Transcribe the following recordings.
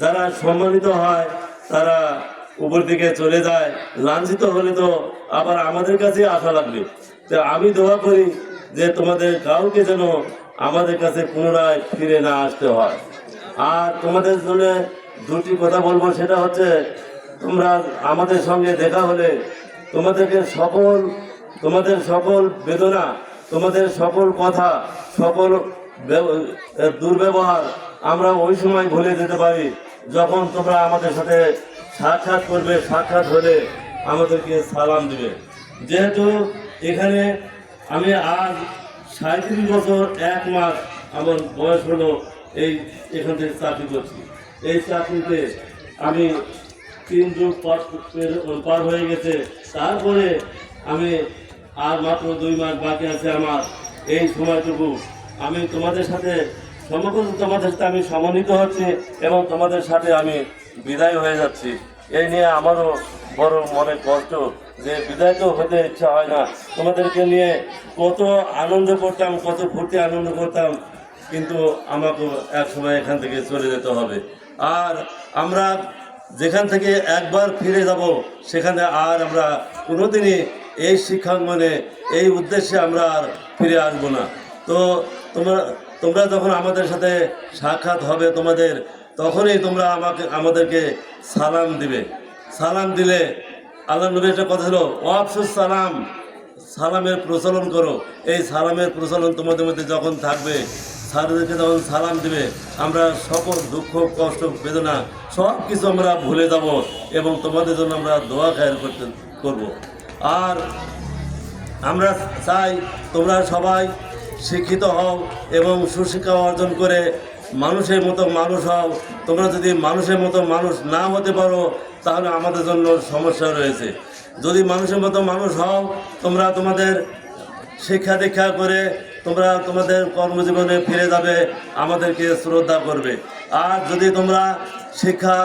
যারা সম্মানিত হয়, তারা উপর দিকে চলে যায়। লাঞ্ছিত হলে তো আবার আমাদের কাছে আশা লাগবে। তো আমি দোয়া করি যে তোমাদের কাউকে যেন আমাদের কাছে পুনরায় ফিরে না আসতে হয়। আর তোমাদের জন্য দুটি কথা বলব, সেটা হচ্ছে, তোমরা আমাদের সঙ্গে দেখা হলে তোমাদেরকে সকল, তোমাদের সকল বেদনা, তোমাদের সকল কথা, সকল ব্যব- দুর্ব্যবহার আমরা ওই সময় ভুলে যেতে পারি, যখন তোমরা আমাদের সাথে সাক্ষাৎ করবে, সাক্ষাৎ হলে আমাদেরকে সালাম দিবে। যেহেতু এখানে আমি আজ সাঁত্রিশ বছর, এক মাস আমার বয়স হলো এই এখান থেকে চাকরি করছি। এই চাকরিতে আমি তিন যুগ পার হয়ে গেছে। তারপরে আমি আর মাত্র দুই মাস বাকি আছে আমার। এই সময়টুকু আমি তোমাদের সাথে তোমাদের সাথে আমি সমন্বিত হচ্ছি এবং তোমাদের সাথে আমি বিদায় হয়ে যাচ্ছি। এই নিয়ে আমারও বড় মনে কষ্ট যে বিদায় তো হতে ইচ্ছা হয় না। তোমাদেরকে নিয়ে কত আনন্দ করতাম, কত ফুর্তি আনন্দ করতাম, কিন্তু আমাকে এক সময় এখান থেকে চলে যেতে হবে। আর আমরা যেখান থেকে একবার ফিরে যাব, সেখানে আর আমরা কোনোদিনই এই শিক্ষাঙ্গনে, এই উদ্দেশ্যে আমরা আর ফিরে আসব না। তো তোমরা তোমরা যখন আমাদের সাথে সাক্ষাৎ হবে তোমাদের, তখনই তোমরা আমাকে, আমাদেরকে সালাম দিবে। সালাম দিলে আল্লাহ নবী একটা কথা ছিল, ওয়াফসুস সালাম, সালামের প্রচলন করো। এই সালামের প্রচলন তোমাদের মধ্যে যখন থাকবে স্যারদেরকে যখন সালাম দিবে, আমরা সকল দুঃখ, কষ্ট, বেদনা সব কিছু আমরা ভুলে যাব এবং তোমাদের জন্য আমরা দোয়া খায়ের করতে, করব। আর আমরা চাই তোমরা সবাই শিক্ষিত হও এবং সুশিক্ষা অর্জন করে মানুষের মতো মানুষ হও। তোমরা যদি মানুষের মতো মানুষ না হতে পারো, তাহলে আমাদের জন্য সমস্যা রয়েছে। যদি মানুষের মতো মানুষ হও, তোমরা তোমাদের শিক্ষা দীক্ষা করে তোমরা তোমাদের কর্মজীবনে ফিরে যাবে, আমাদেরকে শ্রদ্ধা করবে। আর যদি তোমরা শিক্ষা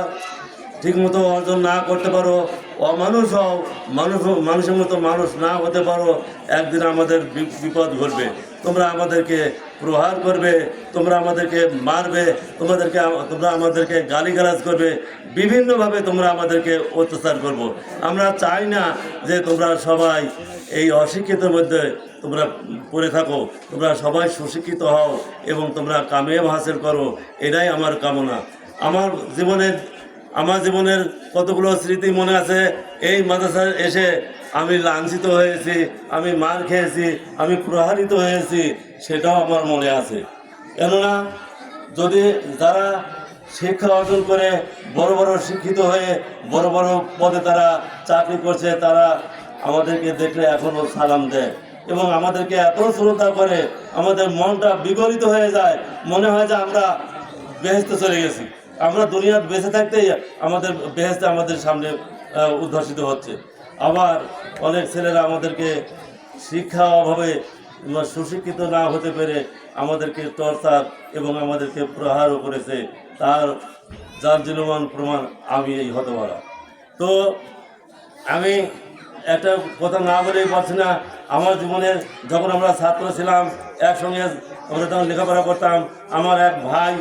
ঠিকমতো অর্জন না করতে পারো অমানুষ হও, মানুষ মানুষের মতো মানুষ না হতে পারো, একদিন আমাদের বিপদ ঘটবে তোমরা আমাদেরকে প্রহার করবে, তোমরা আমাদেরকে মারবে, তোমাদেরকে তোমরা আমাদেরকে গালিগালাজ করবে, বিভিন্নভাবে তোমরা আমাদেরকে অত্যাচার করব। আমরা চাই না যে তোমরা সবাই এই অশিক্ষিতের মধ্যে তোমরা পড়ে থাকো, তোমরা সবাই সুশিক্ষিত হও এবং তোমরা কামিয়াব হাসিল করো, এটাই আমার কামনা আমার জীবনের আমার জীবনের কতগুলো স্মৃতি মনে আছে? এই মাদ্রাসায় এসে আমি লাঞ্ছিত হয়েছি, আমি মার খেয়েছি, আমি প্রহারিত হয়েছি, সেটাও আমার মনে আছে। কেননা, যদি যারা শিক্ষা অর্জন করে বড় বড় শিক্ষিত হয়ে বড় বড় পদে তারা চাকরি করছে, তারা আমাদেরকে দেখলে এখনও সালাম দেয় এবং আমাদেরকে এত শ্রদ্ধা করে আমাদের মনটা বিগলিত হয়ে যায়, মনে হয় যে আমরা বেহেস্তে চলে গেছি। আমরা দুনিয়ার বেঁচে থাকতেই আমাদের বেহেস্তে আমাদের সামনে উদ্ভাসিত হচ্ছে। আবার অনেক ছেলেরা আমাদেরকে শিক্ষা অভাবে সুশিক্ষিত না হতে পেরে আমাদেরকে টর্চার এবং আমাদেরকে প্রহারও করেছে। তার যার জনমান প্রমাণ আমি এই হতভারা তো আমি একটা কথা না বলেই পারছি না, আমার জীবনে যখন আমরা ছাত্র ছিলাম, একসঙ্গে আমরা তখন লেখাপড়া করতাম, আমার এক ভাই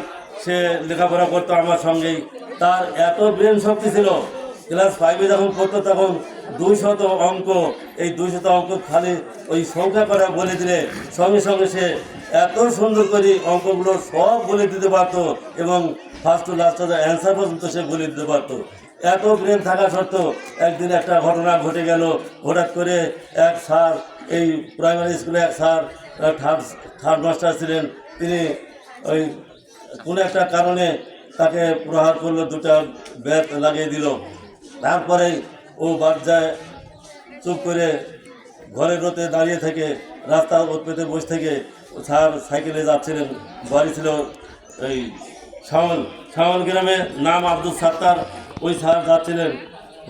সে লেখাপড়া করতো আমার সঙ্গেই। তার এত ব্রেন শক্তি ছিল, ক্লাস ফাইভে যখন পড়তো তখন দুইশত অঙ্ক, এই দুইশত অঙ্ক খালি ওই সংখ্যা করা বলে দিলে, সঙ্গে সঙ্গে সে এত সুন্দর করে অঙ্কগুলো সব বলে দিতে পারতো এবং ফার্স্ট টু লাস্ট অ্যান্সার পর্যন্ত সে বলে দিতে পারতো। এত ব্রেন থাকা সত্ত্বেও একদিন একটা ঘটনা ঘটে গেল, হঠাৎ করে এক স্যার, এই প্রাইমারি স্কুলে এক স্যার থার্ড থার্ড মাস্টার ছিলেন, তিনি ওই কোনো একটা কারণে তাকে প্রহার করল, দুটা ব্যাট লাগিয়ে দিল। তারপরে ও বাদ যায় চুপ করে ঘরের রোতে দাঁড়িয়ে থেকে রাস্তার পেতে বসে থেকে স্যার সাইকেলে যাচ্ছিলেন। বাড়ি ছিল এই শাওন শাওন গ্রামে নাম আব্দুল সাত্তার। ওই স্যার যাচ্ছিলেন,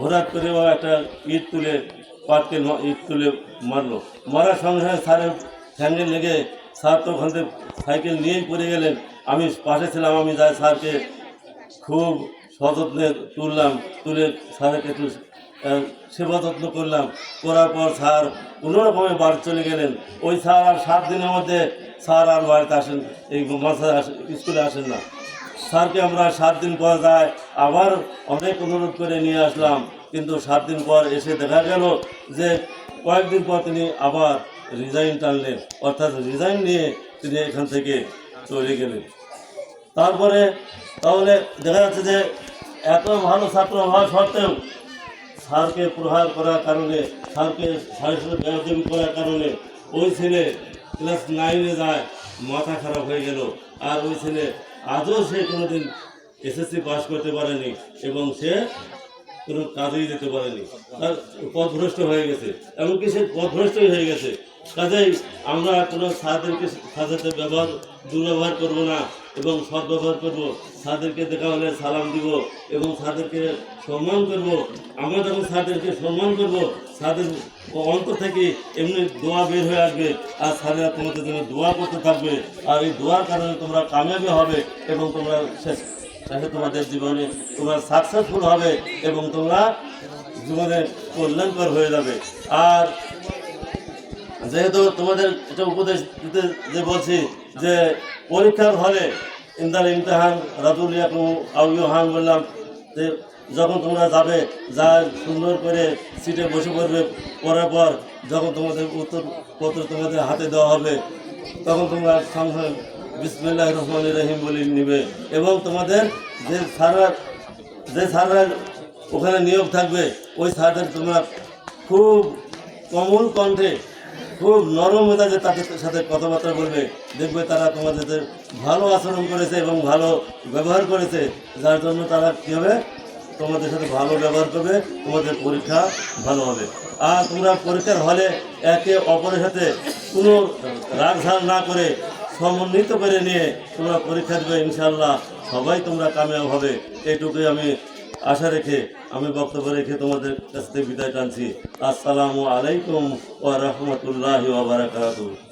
হঠাৎ করে ও একটা ইট তুলে পাটকে ইট তুলে মারলো। মারার সঙ্গে সঙ্গে স্যারের ঠ্যাঙ্গে লেগে স্যার তো ওখান থেকে সাইকেল নিয়েই পড়ে গেলেন। আমি পাশে ছিলাম, আমি যাই স্যারকে খুব সযত্নে তুললাম, তুলে স্যারকে সেবা যত্ন করলাম। করার পর স্যার কোনো রকমে বাড়ি চলে গেলেন। ওই স্যার আর সাত দিনের মধ্যে স্যার আর বাড়িতে আসেন, এই মাসে স্কুলে আসেন না। স্যারকে আমরা সাত দিন পর যায় আবার অনেক অনুরোধ করে নিয়ে আসলাম। কিন্তু সাত দিন পর এসে দেখা গেল যে কয়েকদিন পর তিনি আবার রিজাইন টানলেন অর্থাৎ রিজাইন নিয়ে তিনি এখান থেকে চলে গেলেন। তারপরে তাহলে দেখা যাচ্ছে যে এত ভালো ছাত্র হওয়া সত্ত্বেও স্যারকে প্রহার করার কারণে, স্যারকে বেয়াদবি করার কারণে ওই ছেলে ক্লাস নাইনে যায়, মাথা খারাপ হয়ে গেল। আর ওই ছেলে আজও সে কোনোদিন এসএসসি পাস করতে পারেনি এবং সে কোনো কাজেই যেতে পারেনি। তার পথভ্রষ্ট হয়ে গেছে। এমনকি সে পথভ্রষ্টই হয়ে গেছে। কাজেই আমরা কোনো সাদেরকে সাথে ব্যবহার, দুর্ব্যবহার করব না এবং সদ্ব্যবহার করব। সাদেরকে দেখা হলে সালাম দিব এবং সাদেরকে সম্মান করব। আমরা যখন সাদেরকে সম্মান করব সাদের অন্তর থেকে এমনি দোয়া বের হয়ে আসবে। আর সাদেরা তোমাদের জন্য দোয়া করতে থাকবে। আর এই দোয়ার কারণে তোমরা কামিয়াবি হবে এবং তোমরা শেষ শেষে তোমাদের জীবনে তোমরা সাকসেসফুল হবে এবং তোমরা জীবনে কল্যাণকর হয়ে যাবে। আর যেহেতু তোমাদের এটা উপদেশ দিতে যে বলছি যে পরীক্ষার হলে ইন্দাল ইমতেহান রাতুল ইয়াকু আউহান বললাম যে যখন তোমরা যাবে যা সুন্দর করে সিটে বসে পড়বে, পড়ার পর যখন তোমাদের উত্তর পত্র তোমাদের হাতে দেওয়া হবে, তখন তোমরা সঙ্গে বিসমুল্লাহ রহমান রহিম বলে নিবে। এবং তোমাদের যে সারা, যে স্যাররা ওখানে নিয়োগ থাকবে, ওই স্যারদের তোমরা খুব কমল কণ্ঠে, খুব নরম মেজাজে তাদের সাথে কথাবার্তা বলবে। দেখবে তারা তোমাদের ভালো আচরণ করেছে এবং ভালো ব্যবহার করেছে। যার জন্য তারা কী হবে? তোমাদের সাথে ভালো ব্যবহার করবে, তোমাদের পরীক্ষা ভালো হবে। আর তোমরা পরীক্ষার হলে একে অপরের সাথে কোনো রাগ না করে সমন্বিত করে নিয়ে তোমরা পরীক্ষা দেবে ইনশাল্লাহ সবাই তোমরা কামিয়াব হবে। এইটুকুই আমি আশা রেখে, আমি বক্তব্য রেখে তোমাদের কাছ থেকে বিদায় টানছি। আসসালামু আলাইকুম ওয়া রাহমাতুল্লাহি ওয়া বারাকাতুহু।